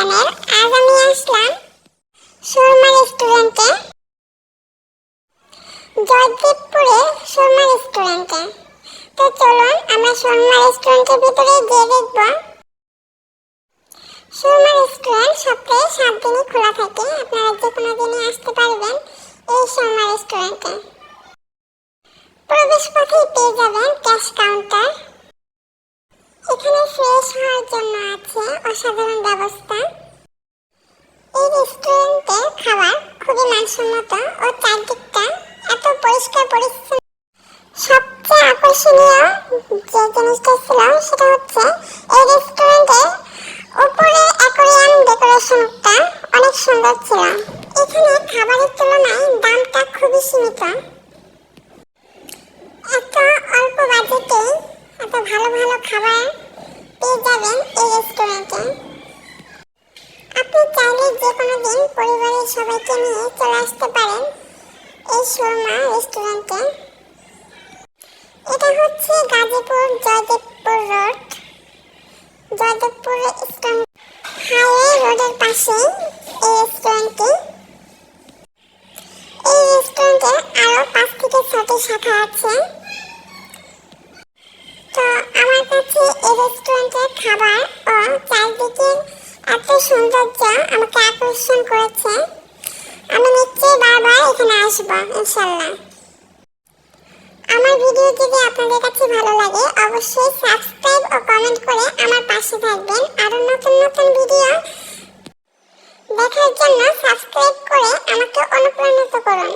Channel আজ আমি আসলাম শর্মা রেস্টুরেন্টে। জয়দেবপুরে শর্মা রেস্টুরেন্টে। তো চলুন, আমরা শর্মা রেস্টুরেন্টের ভিতরে গিয়ে দেখব। শর্মা রেস্টুরেন্ট সপ্তাহে সাত দিনই খোলা থাকে, আপনারা যে কোনো দিনই আসতে পারবেন এই শর্মা রেস্টুরেন্টে। প্রবেশ পথেই পেয়ে যাবেন ক্যাশ কাউন্টার। আছে অসাধারণ ব্যবস্থা। এই রেস্টুরেন্টে খাবার খুবই মানসম্মত ও চারদিকটা এত পরিষ্কার পরিচ্ছন্ন। সবচেয়ে আকর্ষণীয় যে জিনিসটা ছিল সেটা হচ্ছে এই রেস্টুরেন্টে উপরে অ্যাকোরিয়াম ডেকোরেশনটা অনেক সুন্দর ছিল। এখানে খাবারের তুলনায় দামটা খুবই সীমিত। এত অল্প বাজেটে এত ভালো ভালো খাবার পেয়ে যাবেন এই রেস্টুরেন্টে আপনি চাইলে যে কোনো দিন পরিবারের সবাইকে নিয়ে চলে আসতে পারেন এই শর্মা রেস্টুরেন্টে এটা হচ্ছে গাজীপুর জয়দেবপুর রোড জয়দেবপুর হাইওয়ে রোডের পাশে এই রেস্টুরেন্টটি এই রেস্টুরেন্টে আরও পাঁচ থেকে ছটি শাখা আছে। কাছে এই রেস্টুরেন্টের খাবার ও চারদিকের এত সৌন্দর্য আমাকে আকর্ষণ করেছে। আমি নিশ্চয়ই বারবার এখানে আসব ইনশাল্লাহ আমার ভিডিও যদি আপনাদের কাছে ভালো লাগে, অবশ্যই সাবস্ক্রাইব ও কমেন্ট করে আমার পাশে থাকবেন। আরও নতুন নতুন ভিডিও দেখার জন্য সাবস্ক্রাইব করে আমাকে অনুপ্রাণিত করুন।